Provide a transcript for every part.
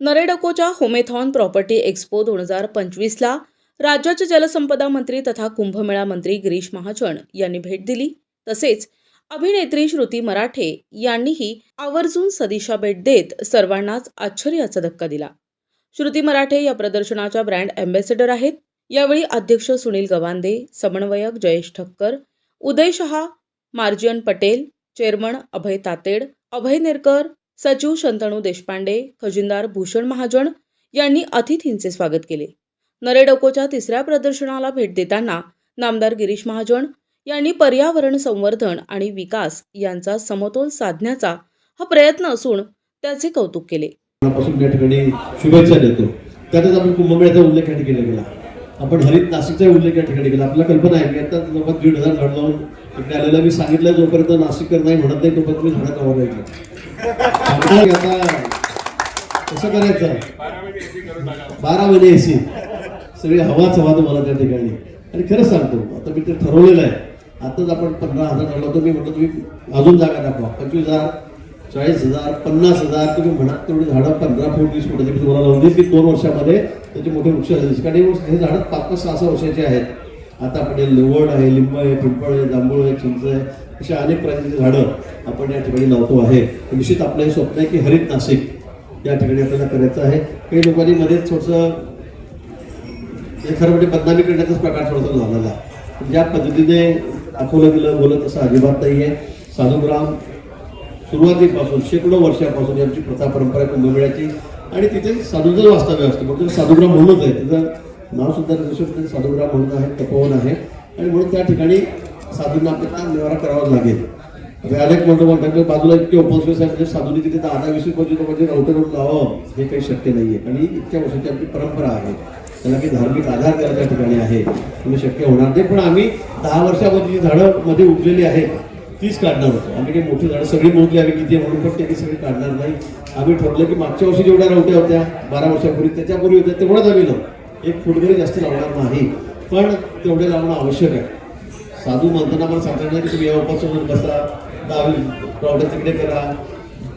नरेडकोच्या होमेथॉन property expo दोन हजार पंचवीसला राज्याचे जलसंपदा मंत्री तथा कुंभमेळा मंत्री गिरीश महाजन यांनी भेट दिली. तसेच अभिनेत्री श्रुती मराठे यांनीही आवर्जून सदिशा भेट देत सर्वांनाच आश्चर्याचा धक्का दिला. श्रुती मराठे या प्रदर्शनाच्या ब्रँड अँबॅसेडर आहेत. यावेळी अध्यक्ष सुनील गवांदे समन्वयक जयेश ठक्कर उदय शहा मार्जियन पटेल चेअरमन अभय तातेड अभय नेरकर सचिव शंतनू देशपांडे खजिनदार भूषण महाजन यांनी अतिथींचे स्वागत केले. नरेडोकोच्या तिसऱ्या प्रदर्शनाला भेट देताना नामदार गिरीश महाजन यांनी पर्यावरण संवर्धन आणि विकास यांचा समतोल साधण्याचा हा प्रयत्न असून त्याचे कौतुक केले. पासून ठिकाणी शुभेच्छा देतो. त्यातच आपण कुंभमेळ्याचा उल्लेख या ठिकाणी केला. आपण हरित नाशिकचा उल्लेख या ठिकाणी केला. आपल्याला कल्पना आहे की आता जवळपास दीड हजार झाड लावून इकडे आलेला मी सांगितलं जोपर्यंत नाशिककर नाही म्हणत नाही तोपर्यंत मी झाडं कवर राहायचं कसं करायचं? बारा महिने एसी सगळी हवाच हवा तुम्हाला त्या ठिकाणी. आणि खरंच सांगतो आता मी ते ठरवलेलं आहे. आताच आपण पंधरा हजार ठरवलं होतं मी म्हटलं तुम्ही अजून जागा दाखवा. पंचवीस हजार चाळीस हजार पन्नास हजार तुम्ही म्हणा तेवढी झाडं पंधरा फूट वीस फुटाची म्हणजे मी तुम्हाला लावून देईल की दोन वर्षामध्ये त्याचे मोठे वृक्ष झाले कारण हे हे झाडं पाच पाच सहा सहा वर्षाचे आहेत. आता आपण लवड आहे लिंब आहे पिंपळ आहे जांभूळ आहे चिंच आहे अशा अनेक प्रकारची झाडं आपण या ठिकाणी लावतो आहे. निश्चित आपलं हे स्वप्न आहे की हरित नाशिक या ठिकाणी आपल्याला करायचं आहे. काही लोकांनी मध्येच थोडंसं हे खरं म्हणजे बदनामी करण्याचाच प्रकार थोडासा झालेला ज्या पद्धतीने दाखवलं गेलं बोलत तसं अजिबात नाही आहे साधुग्राम सुरुवातीपासून शेकडो वर्षापासून यांची प्रथा परंपरा कुंभमेळ्याची. आणि तिथे साधूचं वास्तव्य असतं. म्हणजे साधुग्राम म्हणूनच आहे. तिथं नावसुद्धा साधुग्राम म्हणून आहे तपोवन आहे. आणि म्हणून त्या ठिकाणी साधूंना आपल्याला निवारा करावाच लागेल. अनेक म्हणतो म्हणतात बाजूला इतके ओपन स्पेस आहे म्हणजे साधूने तिथे दहा वीस पंचवीस म्हणजे राऊटर लावावं हे काही शक्य नाही आहे आणि इतक्या वर्षाची आमची परंपरा आहे. त्याला काही धार्मिक आधार त्याला त्या ठिकाणी आहे. तुम्ही शक्य होणार नाही. पण आम्ही दहा वर्षामध्ये जी झाडं मध्ये उगलेली आहेत तीच काढणार होतो. आम्ही काही मोठी झाडं सगळी मोजली आम्ही किती आहे म्हणून पण त्यांनी सगळी काढणार नाही. आम्ही ठरलं की मागच्या वर्षी जेवढ्या रावट्या होत्या बारा वर्षापूर्वी त्याच्यापूर्वी होत्या तेवढंच आम्ही लावू एक फुटभरी जास्त लावणार नाही. पण तेवढे लावणं आवश्यक आहे. साधू म्हणताना मला सांगणार की तुम्ही यापासून बसा दहावी प्रॉब्लेम तिकडे करा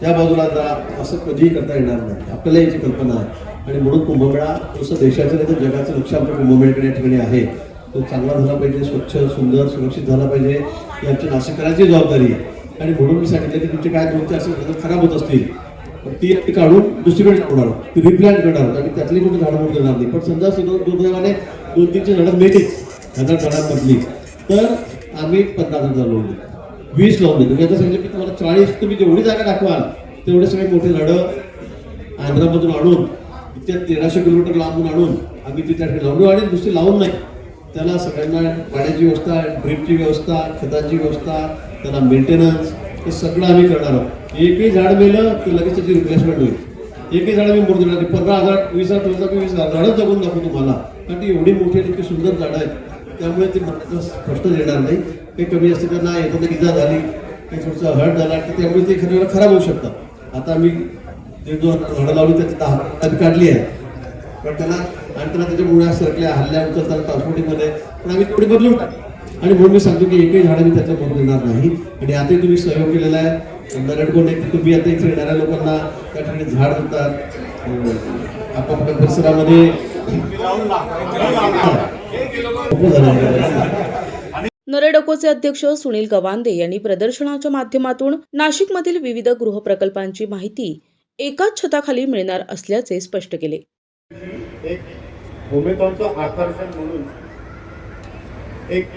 त्या बाजूला जा असं कधीही करता येणार नाही. आपल्याला याची कल्पना आहे. आणि म्हणून कुंभमेळा नुसतं देशाचं नाही तर जगाचं लक्ष आमच्या कुंभमेळ्याकडे या ठिकाणी आहे. तो चांगला झाला पाहिजे स्वच्छ सुंदर सुरक्षित झाला पाहिजे ही आमच्या नाशिककरांची जबाबदारी आहे. आणि म्हणून मी सांगितलं की तुमचे काय दोन चार झाडं खराब होत असतील पण ती काढून दुसरीकडे लावणार ती रिप्लांट करणार आहोत. आणि त्यातली कुठे झाडं मोड देणार नाही. पण समजा सुद्धा दुर्दैवाने दोन तीनशे झाडं मेलीच. हजार झाडांमधली तर आम्ही पन्नास हजार लावून देऊ वीस लावून देतो मी आता सांगितलं की तुम्हाला चाळीस तुम्ही जेवढी जागा दाखवाल तेवढे सगळे मोठे झाडं आंध्रामधून आणून इतक्या तेराशे किलोमीटर लांबून आणून आम्ही ती त्या ठिकाणी लावलो आणि दुसरी लावून नाही. त्याला सगळ्यांना पाण्याची व्यवस्था ड्रीपची व्यवस्था खताची व्यवस्था त्याला मेंटेनन्स हे सगळं आम्ही करणार आहोत. एकही झाड मेलं तर लगेच त्याची रिप्लेसमेंट होईल. एकही झाड मी मोठं देणार पंधरा हजार वीस हजार वीस हजार झाडं जगून दाखवू तुम्हाला. कारण ती एवढी मोठी आणि इतकी सुंदर झाडं आहेत. त्यामुळे ते म्हणण्याचं स्पष्ट येणार नाही. काही कमी जास्त त्यांना एखादं इजा झाली काही थोडंसं हळद झाला तर त्यामुळे ते एखाद्या खराब होऊ शकतात. आता आम्ही दीड दोन झाडं लावली त्याची दहा काढली आहे पण त्याला आणि त्याला त्याच्या मुळ्या सरकल्या हल्ल्या उचलतात ट्रान्सपोर्टिंगमध्ये पण आम्ही तेवढी बदलून टाकली. आणि म्हणून मी सांगतो की एकही झाडं मी त्याच्या बरोबर देणार नाही. आणि आताही तुम्ही सहयोग केलेला आहे. नरेडकोन एक तुम्ही आता इथे येणाऱ्या लोकांना त्या ठिकाणी झाड देतात. आपण आपापल्या परिसरामध्ये नरेडकोचे अध्यक्ष सुनील गवांदे यांनी प्रदर्शनाच्या माध्यमातून नाशिकमधील विविध गृहप्रकल्पांची माहिती एकाच छताखाली मिळणार असल्याचे स्पष्ट केले. एक भूमिकांचं आकर्षण म्हणून एक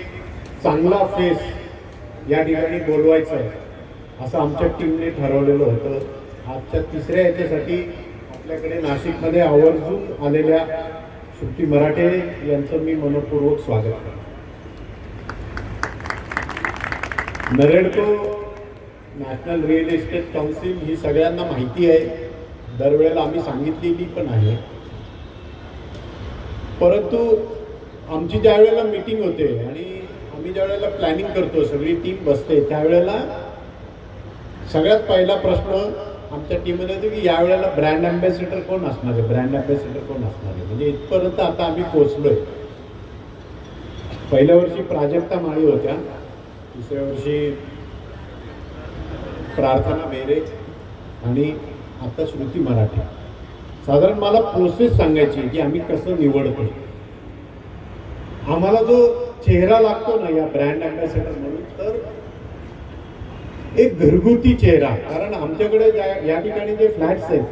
चांगला फेस या ठिकाणी बोलवायचं आहे असं आमच्या टीमने ठरवलेलं होतं. आजच्या तिसऱ्या याच्यासाठी आपल्याकडे नाशिकमध्ये आवर्जून आलेल्या श्रुती मराठे यांचं मी मनपूर्वक स्वागत करतो. NAREDCO national real estate council ही सगळ्यांना माहिती आहे. दरवेळेला आम्ही सांगितलेली पण आहे. परंतु आमची ज्या वेळेला मीटिंग होते आणि आम्ही ज्या वेळेला प्लॅनिंग करतो सगळी टीम बसते त्यावेळेला सगळ्यात पहिला प्रश्न आमच्या टीममध्ये होतो की यावेळेला ब्रँड अँबॅसेडर कोण असणार आहे? ब्रँड अँबॅसेडर कोण असणार आहे? म्हणजे इथपर्यंत आता आम्ही पोचलोय पहिल्या वर्षी प्राजक्ता माळी होत्या. दुसऱ्या वर्षी प्रार्थना बेरे आणि आता श्रुती मराठी. साधारण मला प्रोसेस सांगायची की आम्ही कसं निवडतो आम्हाला जो चेहरा लागतो ना या ब्रँड अँबॅसेडर म्हणून तर एक घरगुती चेहरा. कारण आमच्याकडे ज्या- या ठिकाणी जे फ्लॅट्स आहेत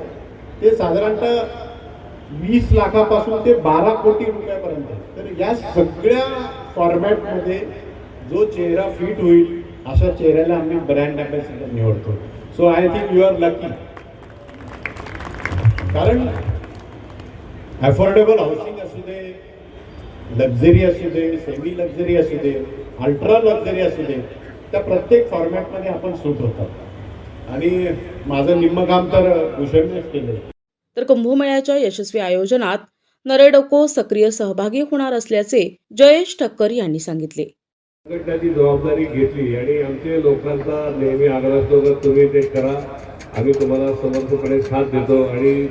ते साधारणतः वीस लाखापासून ते बारा कोटी रुपयापर्यंत तर या सगळ्या फॉर्मॅटमध्ये जो चेहरा फिट होईल अशा चेहऱ्याला आम्ही ब्रँड अँबॅसेडर निवडतो. So I think you are lucky कारण अफोर्डेबल हाऊसिंग असू दे लक्झरी असू दे सेमी लक्झरी असू दे अल्ट्रा लक्झरी असू दे त्या प्रत्येक फॉर्मॅटमध्ये आपण सूट होतात. आणि माझं निम्म काम तर भूषणनेच केलं तर कुंभमेळ्याच्या यशस्वी आयोजनात नरेडोको सक्रिय सहभागी होणार असल्याचे जयेश ठक्कर यांनी सांगितले. संघटनाची जबाबदारी घेतली आणि आमच्या लोकांचा नेहमी आग्रह असतो की तुम्ही ते करा. आम्ही तुम्हाला समर्थपणे साथ देतो आणि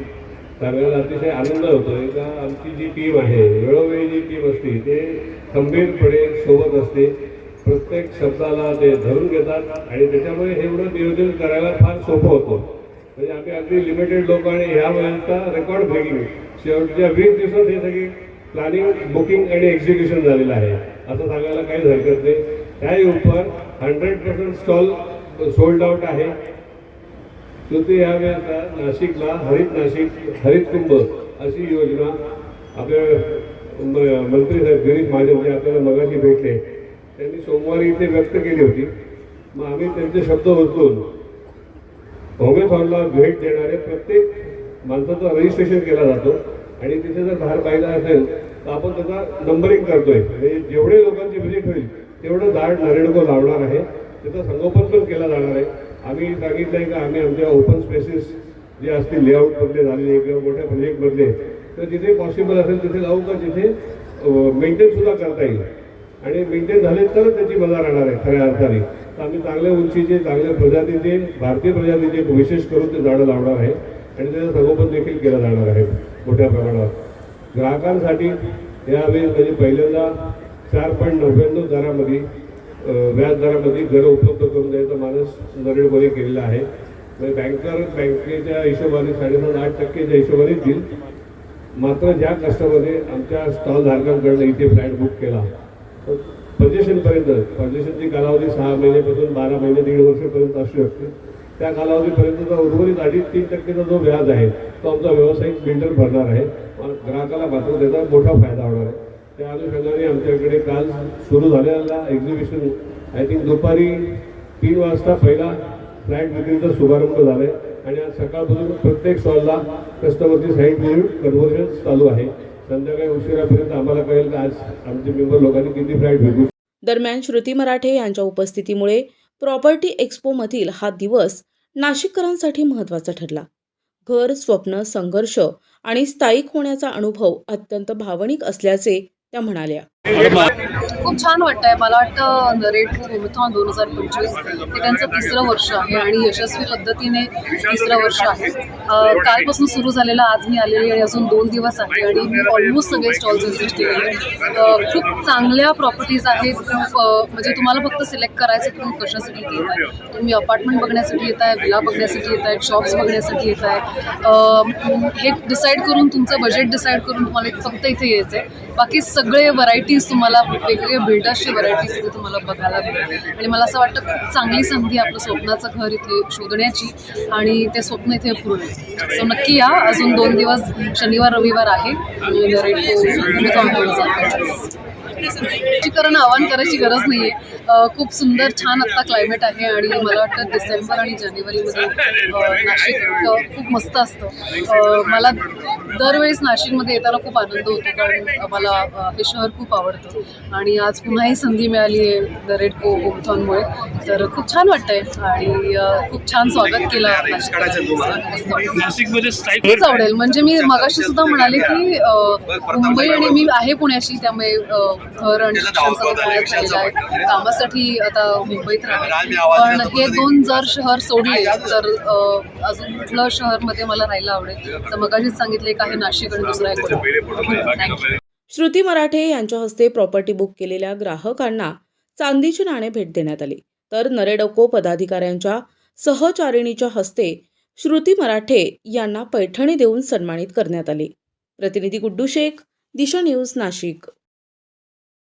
सांगायला अतिशय आनंद होतोय का आमची जी टीम आहे वेळोवेळी जी टीम असते ते खंबीरपणे सोबत असते. प्रत्येक शब्दाला ते धरून घेतात आणि त्याच्यामुळे हे एवढं नियोजन करायला फार सोपं होतं. म्हणजे आम्ही अगदी लिमिटेड लोक आणि ह्या वेळेचा रेकॉर्ड ब्रेकिंग शेवटच्या वीस दिवसात हे सगळी प्लॅनिंग बुकिंग आणि एक्झिक्युशन झालेलं आहे. असं सांगायला काहीच हरकत नाही. त्याही उपर hundred percent stall sold out आहे. तृतीय ह्या वेळेला नाशिकला हरित नाशिक हरित कुंभ अशी योजना आपल्या मंत्री साहेब गिरीश महाजन जे आपल्याला मगाशी भेटले. त्यांनी सोमवारी इथे व्यक्त केली होती. मग आम्ही त्यांचे शब्द उचलून हॉलला भेट देणारे प्रत्येक माणसाचं रजिस्ट्रेशन केला जातो. आणि तिथे जर बाहेर पाहिलं असेल तर आपण त्याचा नंबरिंग करतोय. म्हणजे जेवढे लोकांची व्हिजिट होईल तेवढं झाड नरेडको लावणार आहे. त्याचं संगोपन पण केलं जाणार आहे. आम्ही सांगितलं आहे का आम्ही आमच्या ओपन स्पेसेस जे असतील लेआउटमधले झालेले किंवा मोठ्या प्रोजेक्टमधले तर जिथे पॉसिबल असेल तिथे लावू का? जिथे मेंटेन सुद्धा करता येईल. आणि मेंटेन झाले तर त्याची मजा राहणार आहे खऱ्या अर्थाने. तर आम्ही चांगल्या उंचीचे चांगल्या प्रजातीचे भारतीय प्रजातीचे विशेष करून ते झाडं लावणार आहे आणि त्याचं संगोपन देखील केलं जाणार आहे मोठ्या प्रमाणात ग्राहकांसाठी यावेळी म्हणजे पहिल्यांदा चार पॉईंट नव्याण्णव दरामध्ये व्याज दरामध्ये घरं उपलब्ध करून द्यायचा मानस नरेडमध्ये केलेला आहे. म्हणजे बँकर बँकेच्या हिशोबाने साडेसात आठ टक्केच्या हिशोबाने देईल मात्र ज्या कस्टमरने आमच्या स्टॉल धारकांकडनं इथे फ्लॅट बुक केला पोझिशनपर्यंत पोझिशनची कालावधी सहा महिन्यापासून बारा महिने दीड वर्षपर्यंत असू शकते. त्या कालावधीपर्यंतचा उर्वरित अडीच तीन टक्केचा जो व्याज आहे तो आमचा व्यावसायिक बिल्डर भरणार आहे. ग्राहकाला मात्र त्याचा मोठा फायदा होणार आहे. त्या अनुषंगाने आमच्याकडे काल सुरू झालेला एक्झिबिशन आय थिंक दुपारी तीन वाजता पहिला फ्लॅट विक्रीचा शुभारंभ झालाय. आणि आज सकाळपासून प्रत्येक स्टॉलला कस्टमरची साईट कन्व्हर्जन चालू आहे. संध्याकाळी उशिरापर्यंत आम्हाला कळेल आज आमचे मेंबर लोकांनी किती फ्लॅट भेटू दरम्यान श्रुती मराठे यांच्या उपस्थितीमुळे प्रॉपर्टी एक्स्पोमधील हा दिवस नाशिककरांसाठी महत्त्वाचा ठरला. घर स्वप्न संघर्ष आणि स्थायिक होण्याचा अनुभव अत्यंत भावनिक असल्याचे त्या म्हणाल्या. खूप छान वाटतंय. मला वाटतं नरेट होमथॉन दोन हजार पंचवीस हे त्यांचं तिसरं वर्ष आहे आणि यशस्वी पद्धतीने तिसरं वर्ष आहे. कालपासून सुरू झालेलं आज मी आलेली आणि अजून दोन दिवस आहे आणि मी ऑलमोस्ट सगळे स्टॉल्स विजिट केलेले खूप चांगल्या प्रॉपर्टीज आहेत. खूप म्हणजे तुम्हाला फक्त सिलेक्ट करायचं तुम्ही कशासाठी येत आहे तुम्ही अपार्टमेंट बघण्यासाठी येत आहे विला बघण्यासाठी येत आहेत शॉप्स बघण्यासाठी येत आहे हे डिसाईड करून तुमचं बजेट डिसाईड करून तुम्हाला फक्त इथे यायचं आहे बाकी सगळे व्हरायटी व्हरायटीज तुम्हाला वेगवेगळ्या बिल्डर्सची व्हरायटीज इथे तुम्हाला बघायला मिळेल आणि मला असं वाटतं खूप चांगली संधी आपलं स्वप्नाचं घर इथे शोधण्याची आणि ते स्वप्न इथे पूर्ण सो नक्की या. अजून दोन दिवस शनिवार रविवार आहे. करणं आवाहन करायची गरज नाही आहे खूप सुंदर छान आत्ता क्लायमेट आहे आणि मला वाटतं डिसेंबर आणि जानेवारीमध्ये नाशिक खूप मस्त असतं. मला दरवेळेस नाशिकमध्ये येताना खूप आनंद होतो कारण मला हे शहर खूप आवडतं. आणि आज पुन्हा ही संधी मिळाली आहे द रेड को होमथॉनमुळे तर खूप छान वाटतंय आणि खूप छान स्वागत केलं नाशिक नाशिकमध्ये हेच आवडेल. म्हणजे मी मगाशी सुद्धा म्हणाले की मुंबई आणि मी आहे पुण्याची त्यामुळे आणि शिक्षण सगळं आहे कामासाठी आता मुंबईत राहते पण हे दोन जर शहर सोडले तर अजून कुठलं शहरमध्ये मला राहायला आवडेल? तर मगाशीच सांगितले एक आहे नाशिक आणि दुसरं आहे श्रुती मराठे यांच्या हस्ते प्रॉपर्टी बुक केलेल्या ग्राहकांना चांदीची नाणे भेट देण्यात आली. तर नरेडको पदाधिकाऱ्यांच्या सहचारिणीच्या हस्ते श्रुती मराठे यांना पैठणी देऊन सन्मानित करण्यात आले. प्रतिनिधी गुड्डू शेख दिशा न्यूज नाशिक.